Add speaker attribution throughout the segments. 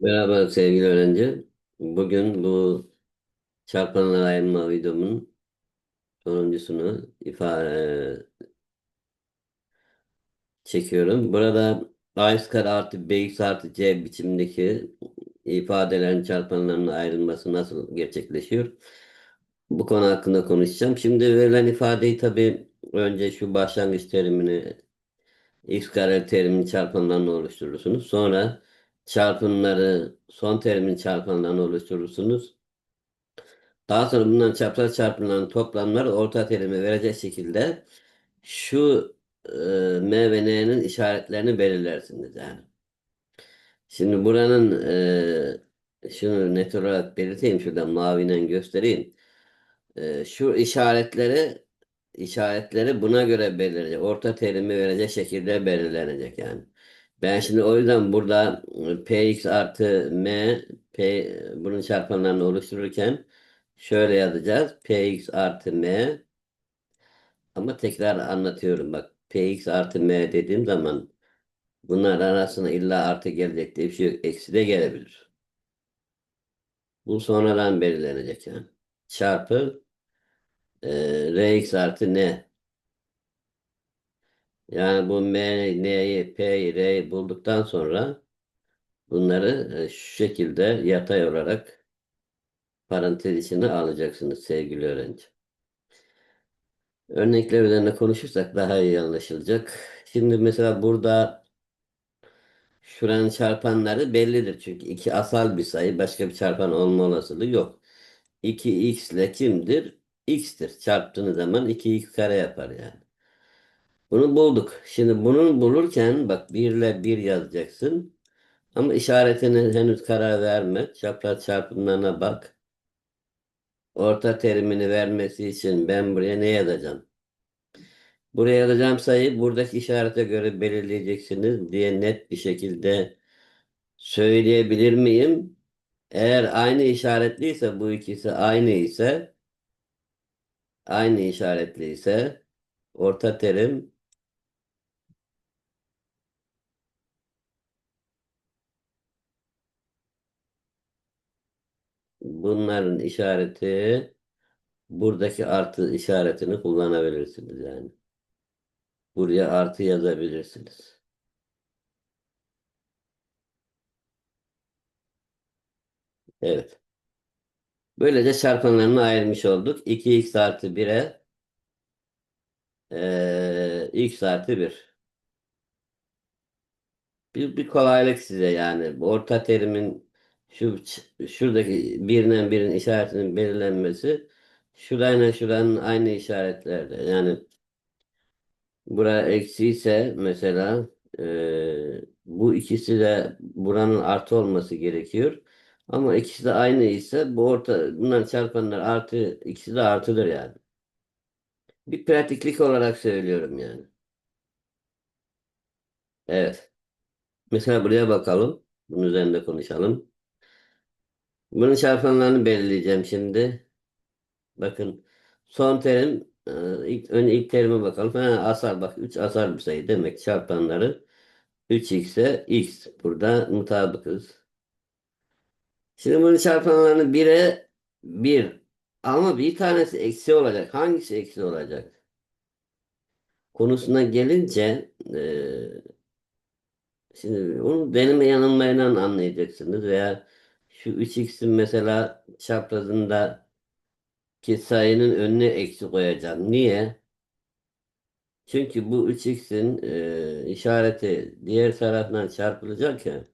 Speaker 1: Merhaba sevgili öğrenci. Bugün bu çarpanlara ayırma videomun sonuncusunu ifade çekiyorum. Burada a kare artı bx artı c biçimdeki ifadelerin çarpanlarına ayrılması nasıl gerçekleşiyor? Bu konu hakkında konuşacağım. Şimdi verilen ifadeyi tabii önce şu başlangıç terimini x kare terimin çarpanlarını oluşturursunuz. Sonra çarpımları son terimin çarpanlarını oluşturursunuz. Daha sonra bunların çapraz çarpımlarının toplamları orta terimi verecek şekilde şu e, M ve N'nin işaretlerini belirlersiniz yani. Şimdi buranın e, şunu net olarak belirteyim şuradan maviyle göstereyim. E, şu işaretleri işaretleri buna göre belirlenecek. Orta terimi verecek şekilde belirlenecek yani. Ben şimdi o yüzden burada px artı m p bunun çarpanlarını oluştururken şöyle yazacağız. px artı m ama tekrar anlatıyorum bak. px artı m dediğim zaman bunlar arasına illa artı gelecek diye bir şey yok. Eksi de gelebilir. Bu sonradan belirlenecek yani. Çarpı e, rx artı n. Yani bu m, n'yi, p'yi, r'yi bulduktan sonra bunları e, şu şekilde yatay olarak parantez içine alacaksınız sevgili öğrenci. Örnekler üzerine konuşursak daha iyi anlaşılacak. Şimdi mesela burada şuranın çarpanları bellidir. Çünkü iki asal bir sayı başka bir çarpan olma olasılığı yok. 2x ile kimdir? x'tir. Çarptığınız zaman 2x kare yapar yani. Bunu bulduk. Şimdi bunu bulurken bak 1 ile 1 yazacaksın. Ama işaretine henüz karar verme. Çapraz çarpımlarına bak. Orta terimini vermesi için ben buraya ne yazacağım? Buraya yazacağım sayı buradaki işarete göre belirleyeceksiniz diye net bir şekilde söyleyebilir miyim? Eğer aynı işaretliyse bu ikisi aynı ise aynı işaretli ise orta terim bunların işareti buradaki artı işaretini kullanabilirsiniz yani. Buraya artı yazabilirsiniz. Evet. Böylece çarpanlarını ayırmış olduk. 2x artı 1'e eee, x artı 1. Bir, bir kolaylık size yani. Orta terimin şu şuradaki birinden birin işaretinin belirlenmesi şurayla şuranın aynı işaretlerde. Yani bura eksi ise mesela eee, bu ikisi de buranın artı olması gerekiyor. Ama ikisi de aynı ise bu orta bunların çarpanlar artı ikisi de artıdır yani. Bir pratiklik olarak söylüyorum yani. Evet. Mesela buraya bakalım. Bunun üzerinde konuşalım. Bunun çarpanlarını belirleyeceğim şimdi. Bakın son terim e, ilk, önce ilk terime bakalım. Ha, asal bak 3 asal bir sayı demek çarpanları 3x'e x. Burada mutabıkız. Şimdi bunun çarpanlarını 1'e 1 ama bir tanesi eksi olacak. Hangisi eksi olacak? Konusuna gelince e, Şimdi onu deneme yanılmayla anlayacaksınız veya şu 3x'in mesela çaprazında ki sayının önüne eksi koyacağım. Niye? Çünkü bu 3x'in e, işareti diğer taraftan çarpılacak ya.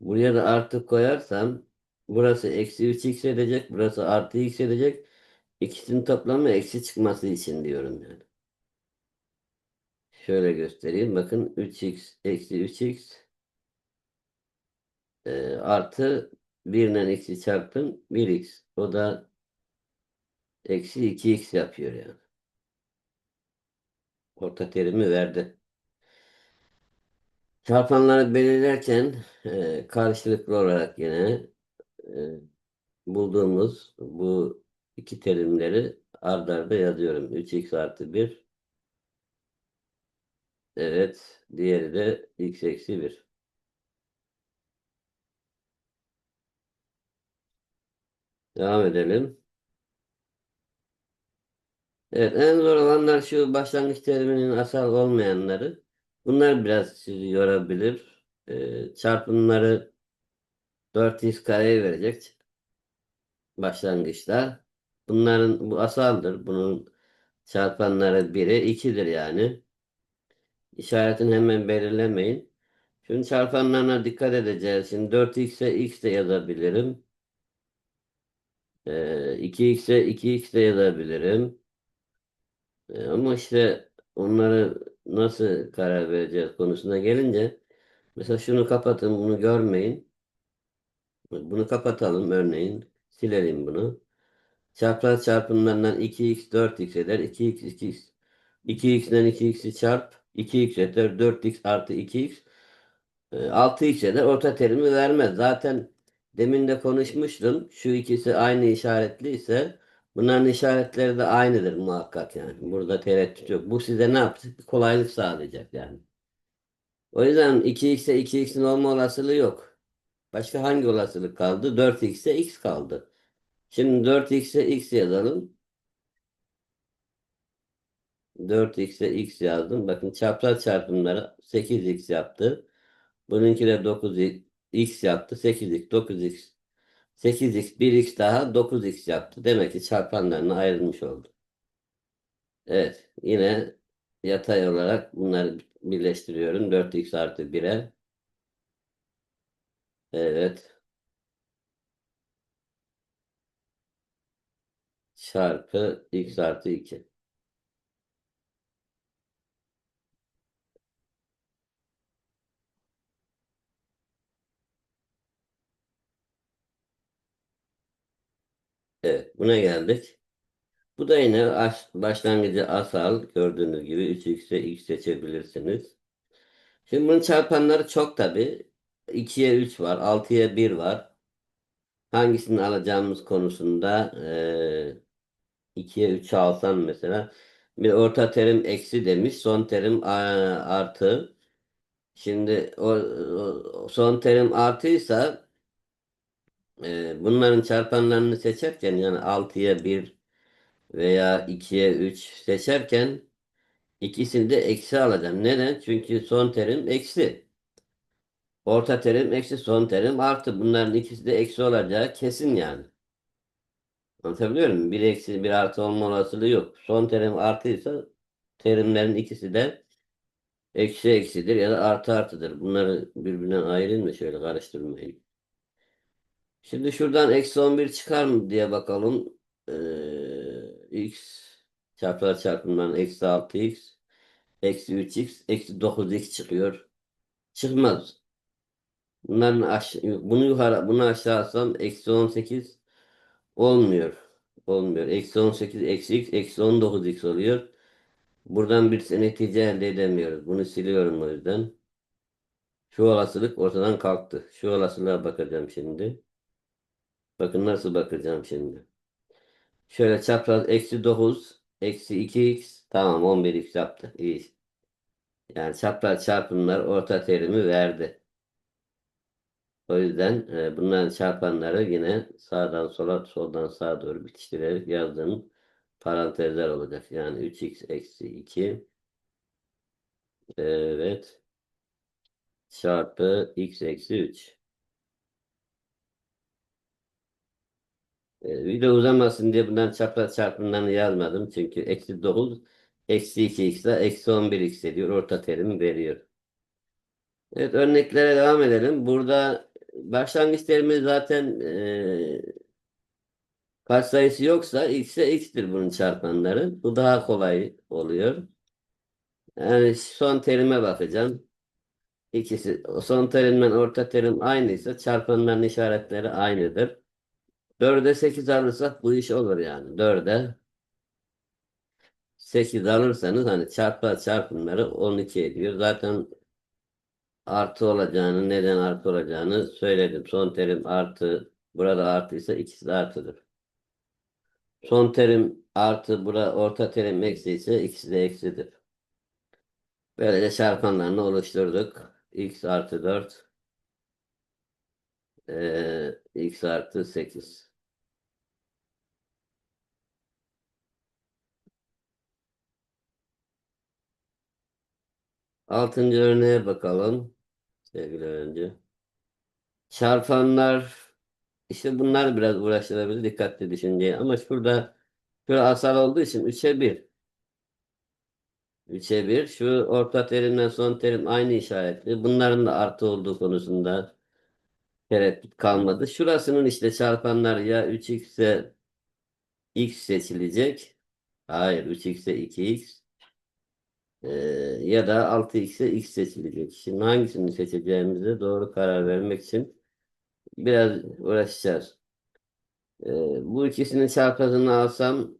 Speaker 1: Buraya da artı koyarsam burası eksi 3x edecek. Burası artı x edecek. İkisinin toplamı eksi çıkması için diyorum yani. Şöyle göstereyim. Bakın 3x eksi 3x e, artı 1 ile eksi çarptım 1x. O da eksi 2x yapıyor yani. Orta terimi verdi. Çarpanları belirlerken e, karşılıklı olarak yine e, bulduğumuz bu iki terimleri ard arda yazıyorum. 3x artı 1 evet diğeri de x eksi 1. Devam edelim. Evet, en zor olanlar şu başlangıç teriminin asal olmayanları. Bunlar biraz sizi yorabilir. Ee, çarpımları 4x kareye verecek başlangıçta. Bunların bu asaldır. Bunun çarpanları 1'e 2'dir yani. İşaretini hemen belirlemeyin. Şimdi çarpanlarına dikkat edeceğiz. Şimdi 4x'e x de yazabilirim. Ee, 2x'e 2x de yazabilirim. Ee, ama işte onları nasıl karar vereceğiz konusuna gelince mesela şunu kapatın bunu görmeyin. Bunu kapatalım örneğin. Silelim bunu. Çapraz çarpımlarından 2x 4x eder. 2x 2x 2x'den 2x'i çarp 2x eder. 4x artı 2x e, 6x eder. Orta terimi vermez. Zaten demin de konuşmuştum. Şu ikisi aynı işaretli ise bunların işaretleri de aynıdır muhakkak yani. Burada tereddüt yok. Bu size ne yapacak? Bir kolaylık sağlayacak yani. O yüzden 2x'e 2x'in olma olasılığı yok. Başka hangi olasılık kaldı? 4x'e x kaldı. Şimdi 4x'e x yazalım. 4x'e x yazdım. Bakın çapraz çarpımları 8x yaptı. Bununki de 9x yaptı. 8x, 9x. 8x, 1x daha 9x yaptı. Demek ki çarpanlarına ayrılmış oldu. Evet. Yine yatay olarak bunları birleştiriyorum. 4x artı 1'e. Evet. Çarpı x artı 2. Evet. Buna geldik. Bu da yine aş- başlangıcı asal. Gördüğünüz gibi 3x'e x seçebilirsiniz. Şimdi bunun çarpanları çok tabi. 2'ye 3 var. 6'ya 1 var. Hangisini alacağımız konusunda eee 2'ye 3 alsam mesela bir orta terim eksi demiş. Son terim artı. Şimdi o, o son terim artıysa eee, bunların çarpanlarını seçerken yani 6'ya 1 veya 2'ye 3 seçerken ikisini de eksi alacağım. Neden? Çünkü son terim eksi. Orta terim eksi son terim artı. Bunların ikisi de eksi olacağı kesin yani. Anlatabiliyor muyum? Bir eksi bir artı olma olasılığı yok. Son terim artıysa terimlerin ikisi de eksi eksidir ya da artı artıdır. Bunları birbirinden ayırın da şöyle karıştırmayın. Şimdi şuradan eksi 11 çıkar mı diye bakalım. Ee, x çarpar çarpımdan eksi 6x eksi 3x eksi 9x çıkıyor. Çıkmaz. Bunların aş bunu yukarı bunu aşağı alsam eksi 18 olmuyor. Olmuyor. Eksi 18 eksi x eksi 19x oluyor. Buradan bir netice elde edemiyoruz. Bunu siliyorum o yüzden. Şu olasılık ortadan kalktı. Şu olasılığa bakacağım şimdi. Bakın nasıl bakacağım şimdi. Şöyle çapraz eksi 9 eksi 2x tamam 11x yaptı. İyi. Yani çapraz çarpımlar orta terimi verdi. O yüzden e, bunların çarpanları yine sağdan sola soldan sağa doğru bitiştirerek yazdığım parantezler olacak. Yani 3x eksi 2 evet çarpı x eksi 3. video uzamasın diye bundan çapraz çarpımlarını yazmadım. Çünkü eksi 9 eksi 2x ile eksi 11x ediyor. Orta terimi veriyor. Evet örneklere devam edelim. Burada başlangıç terimi zaten e, katsayısı yoksa x'e x'tir bunun çarpanları. Bu daha kolay oluyor. Yani son terime bakacağım. İkisi son terimden orta terim aynıysa çarpanların işaretleri aynıdır. 4'e 8 alırsak bu iş olur yani. 4'e 8 alırsanız hani çarpı çarpımları 12 ediyor. Zaten artı olacağını, neden artı olacağını söyledim. Son terim artı, burada artıysa ikisi de artıdır. Son terim artı, burada orta terim eksi ise ikisi de eksidir. Böylece çarpanlarını oluşturduk. x artı 4 e, x artı 8. Altıncı örneğe bakalım sevgili öğrenci. Çarpanlar işte bunlar biraz uğraştırabilir dikkatli düşünceye ama şurada şurada asal olduğu için 3'e 1. 3'e 1. Şu orta terimle son terim aynı işaretli. Bunların da artı olduğu konusunda tereddüt kalmadı. Şurasının işte çarpanlar ya 3x ise x seçilecek. Hayır 3x'e 2x. Ee, ya da 6x'e x seçilecek. Şimdi hangisini seçeceğimize doğru karar vermek için biraz uğraşacağız. Ee, bu ikisinin çarpazını alsam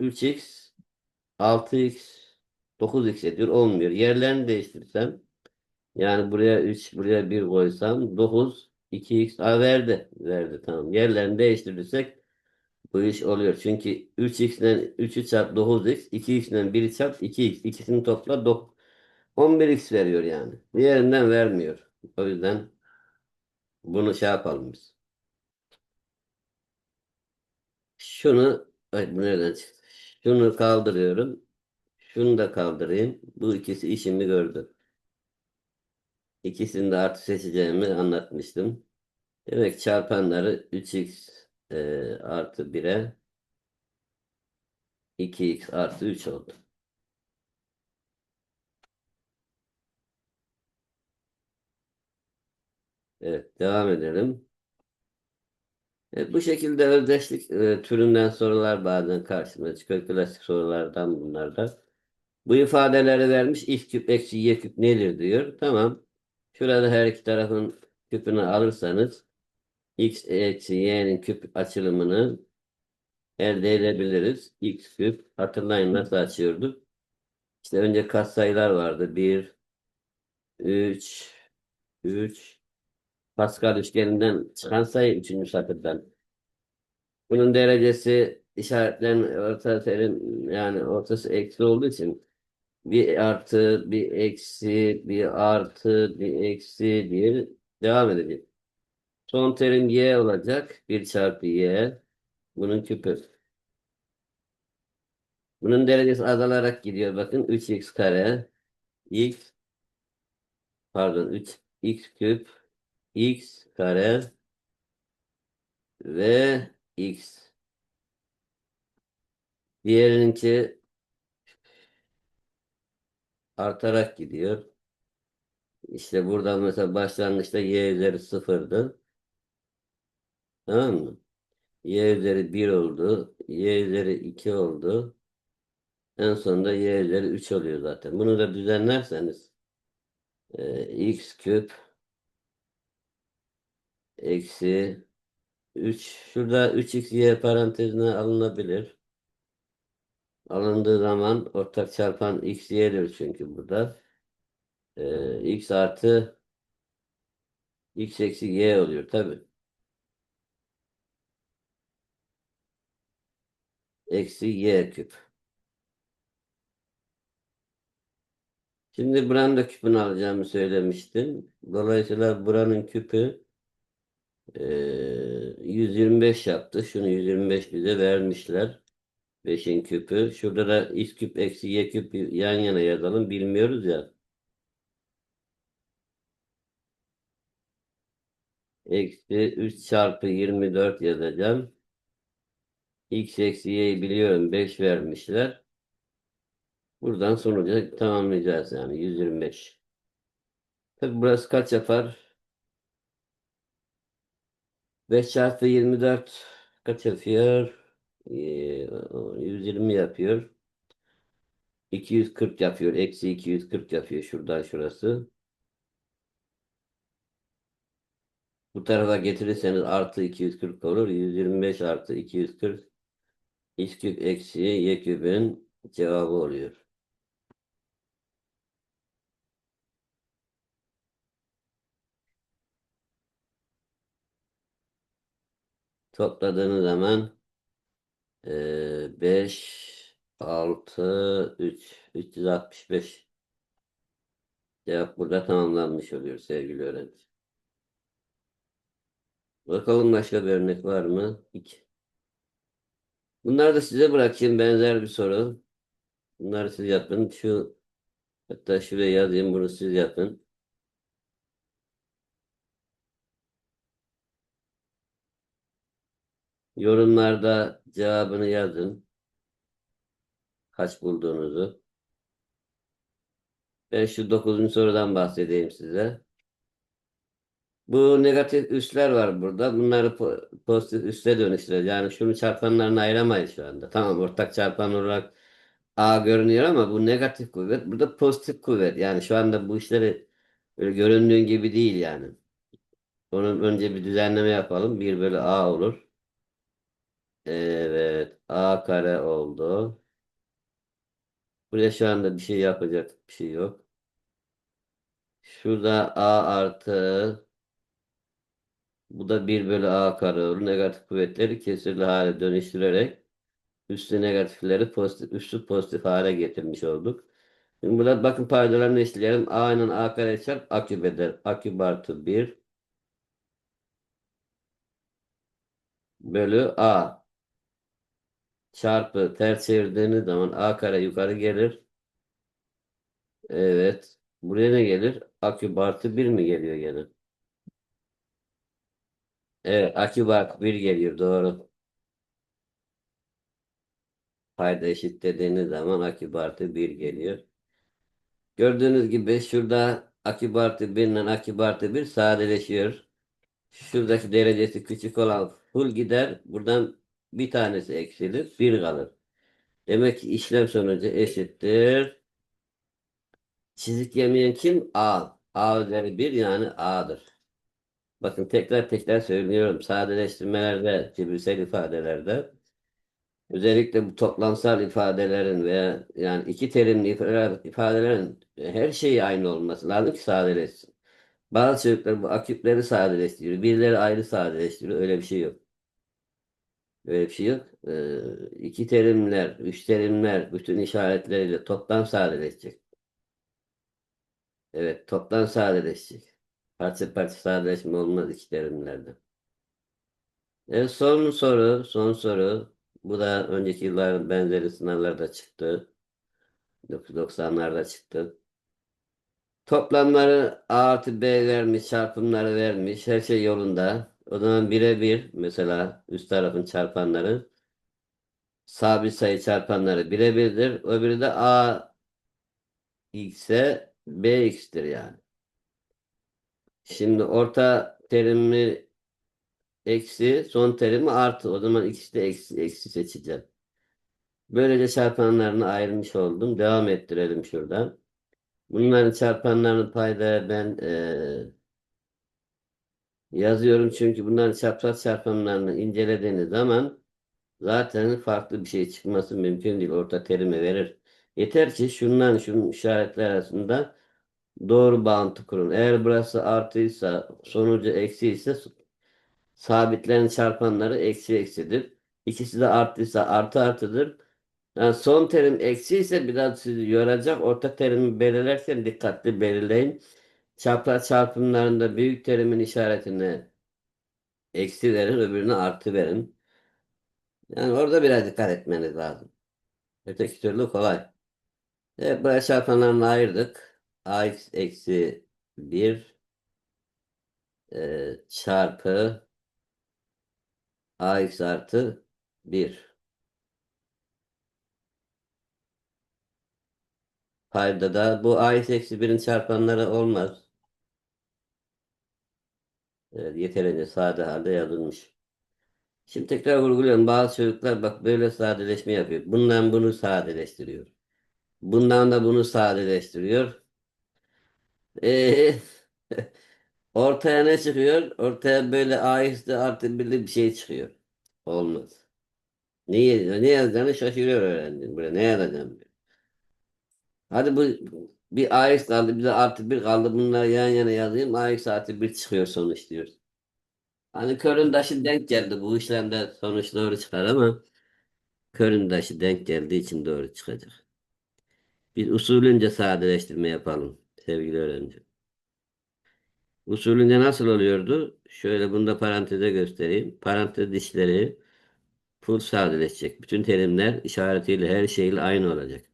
Speaker 1: 3x 6x 9x ediyor. Olmuyor. Yerlerini değiştirsem yani buraya 3 buraya 1 koysam 9 2x a verdi. Verdi tamam. Yerlerini değiştirirsek bu iş oluyor. Çünkü 3x'den 3'ü çarp 9x 2x'den 1'i çarp 2x ikisini topla 9 11x veriyor yani. Diğerinden vermiyor. O yüzden bunu şey yapalım biz. Şunu ay bu nereden çıktı? Şunu kaldırıyorum. Şunu da kaldırayım. Bu ikisi işimi gördü. İkisini de artı seçeceğimi anlatmıştım. Demek çarpanları 3x e, artı 1'e 2x artı 3 oldu. Evet devam edelim. Evet, bu şekilde özdeşlik e, türünden sorular bazen karşıma çıkıyor. Klasik sorulardan bunlar da. Bu ifadeleri vermiş. x küp eksi y küp nedir diyor. Tamam. Şurada her iki tarafın küpünü alırsanız x eksi y'nin küp açılımını elde edebiliriz. x küp. Hatırlayın nasıl açıyorduk. İşte önce katsayılar vardı. 1, 3, 3. Pascal üçgeninden çıkan sayı 3. satırdan. Bunun derecesi işaretlen orta terim yani ortası eksi olduğu için bir artı, bir eksi, bir artı, bir eksi diye devam edecek. Son terim y olacak. 1 çarpı y. Bunun küpü. Bunun derecesi azalarak gidiyor. Bakın 3x kare x pardon 3 x küp x kare ve x. Diğerininki artarak gidiyor. İşte buradan mesela başlangıçta y üzeri sıfırdı. Tamam mı? y üzeri 1 oldu. y üzeri 2 oldu. En sonunda y üzeri 3 oluyor zaten. Bunu da düzenlerseniz e, x küp eksi 3 şurada 3xy parantezine alınabilir. Alındığı zaman ortak çarpan x y'dir çünkü burada. E, x artı x eksi y oluyor tabi. Eksi y küp. Şimdi buranın da küpünü alacağımı söylemiştim. Dolayısıyla buranın küpü e, 125 yaptı. Şunu 125 bize vermişler. 5'in küpü. Şurada da x küp eksi y küp yan yana yazalım. Bilmiyoruz ya. Eksi 3 çarpı 24 yazacağım. x eksi y'yi biliyorum. 5 vermişler. Buradan sonuca tamamlayacağız yani 125. Tabi burası kaç yapar? 5 çarpı 24 kaç yapıyor? Ee, 120 yapıyor. 240 yapıyor. Eksi 240 yapıyor. Şuradan şurası. Bu tarafa getirirseniz artı 240 olur. 125 artı 240 x küp eksi y küpün cevabı oluyor. Topladığınız zaman 5 6 3 365 cevap burada tamamlanmış oluyor sevgili öğrenci. Bakalım başka bir örnek var mı? 2. Bunları da size bırakayım benzer bir soru. Bunları siz yapın. Şu Hatta şuraya yazayım bunu siz yapın. Yorumlarda cevabını yazın. Kaç bulduğunuzu. Ben şu dokuzuncu sorudan bahsedeyim size. Bu negatif üsler var burada. Bunları po- pozitif üste dönüştüreceğiz. Yani şunu çarpanlarına ayıramayız şu anda. Tamam ortak çarpan olarak A görünüyor ama bu negatif kuvvet. Burada pozitif kuvvet. Yani şu anda bu işleri böyle göründüğün gibi değil yani. Onun önce bir düzenleme yapalım. 1 bölü A olur. Evet. A kare oldu. Buraya şu anda bir şey yapacak bir şey yok. Şurada A artı bu da 1 bölü A kare olur. Negatif kuvvetleri kesirli hale dönüştürerek üstü negatifleri pozitif, üstü pozitif hale getirmiş olduk. Şimdi burada bakın paydalarını eşitleyelim. A ile A kare çarp A küp eder. A küp artı 1 bölü A çarpı ters çevirdiğiniz zaman A kare yukarı gelir. Evet. Buraya ne gelir? A küp artı 1 mi geliyor gene? Evet. A küp artı 1 geliyor. Doğru. Payda eşitlediğiniz zaman A küp artı 1 geliyor. Gördüğünüz gibi şurada A küp artı 1 ile A küp artı 1 sadeleşiyor. Şuradaki derecesi küçük olan full gider. Buradan bir tanesi eksilir. 1 kalır. Demek ki işlem sonucu eşittir. Çizik yemeyen kim? A. A üzeri 1 yani A'dır. Bakın tekrar tekrar söylüyorum. Sadeleştirmelerde, cebirsel ifadelerde özellikle bu toplamsal ifadelerin veya yani iki terimli ifa- ifadelerin her şeyi aynı olması lazım ki sadeleşsin. Bazı çocuklar bu aküpleri sadeleştiriyor. Birileri ayrı sadeleştiriyor. Öyle bir şey yok. Şey yok. Ee, iki terimler, üç terimler bütün işaretleriyle toplam sadeleşecek. Evet, toplam sadeleşecek. Parça parça sadeleşme olmaz iki terimlerde. Evet, son soru, son soru. Bu da önceki yılların benzeri sınavlarda çıktı. 90'larda çıktı. Toplamları A artı B vermiş, çarpımları vermiş. Her şey yolunda. O zaman birebir mesela üst tarafın çarpanları sabit sayı çarpanları birebirdir. Öbürü de A x'e B x'tir yani. Şimdi orta terimi eksi, son terimi artı. O zaman ikisi de eksi, eksi seçeceğim. Böylece çarpanlarını ayırmış oldum. Devam ettirelim şuradan. Bunların çarpanlarını payda ben eee, yazıyorum çünkü bunların çapraz çarpanlarını incelediğiniz zaman zaten farklı bir şey çıkması mümkün değil. Orta terimi verir. Yeter ki şundan şunun işaretler arasında doğru bağıntı kurun. Eğer burası artıysa sonucu eksi ise sabitlerin çarpanları eksi eksidir. İkisi de artıysa artı artıdır. Yani son terim eksi ise biraz sizi yoracak. Orta terimi belirlerken dikkatli belirleyin. Çapraz çarpımlarında büyük terimin işaretine eksi verin, öbürüne artı verin. Yani orada biraz dikkat etmeniz lazım. Öteki türlü kolay. Evet, buraya çarpanlarını ayırdık. ax eksi 1 çarpı ax artı 1. Payda da bu ax eksi 1'in çarpanları olmaz. Evet, yeterince sade halde yazılmış. Şimdi tekrar vurguluyorum. Bazı çocuklar bak böyle sadeleşme yapıyor. Bundan bunu sadeleştiriyor. Bundan da bunu sadeleştiriyor. Ee, ortaya ne çıkıyor? Ortaya böyle ahisti artı birli bir şey çıkıyor. Olmaz. Ne, ne yazacağını şaşırıyor öğrencim. Buraya ne yazacağım? Hadi bu bir AX kaldı bir de artı bir kaldı. Bunları yan yana yazayım. AX artı bir çıkıyor sonuç diyor. Hani körün taşı denk geldi. Bu işlemde sonuç doğru çıkar ama körün taşı denk geldiği için doğru çıkacak. Biz usulünce sadeleştirme yapalım sevgili öğrenci. Usulünce nasıl oluyordu? Şöyle bunu da paranteze göstereyim. Parantez dişleri full sadeleşecek. Bütün terimler işaretiyle her şeyle aynı olacak.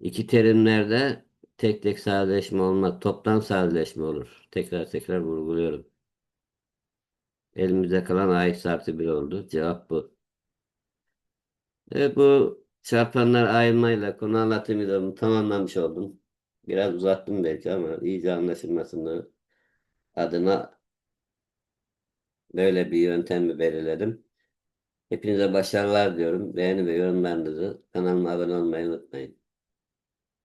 Speaker 1: İki terimlerde tek tek sadeleşme olmaz. Toplam sadeleşme olur. Tekrar tekrar vurguluyorum. Elimizde kalan ax artı 1 oldu. Cevap bu. Evet bu çarpanlar ayrılmayla konu anlatım videomu tamamlamış oldum. Biraz uzattım belki ama iyice anlaşılmasını adına böyle bir yöntemi belirledim. Hepinize başarılar diyorum. Beğeni ve yorumlarınızı kanalıma abone olmayı unutmayın.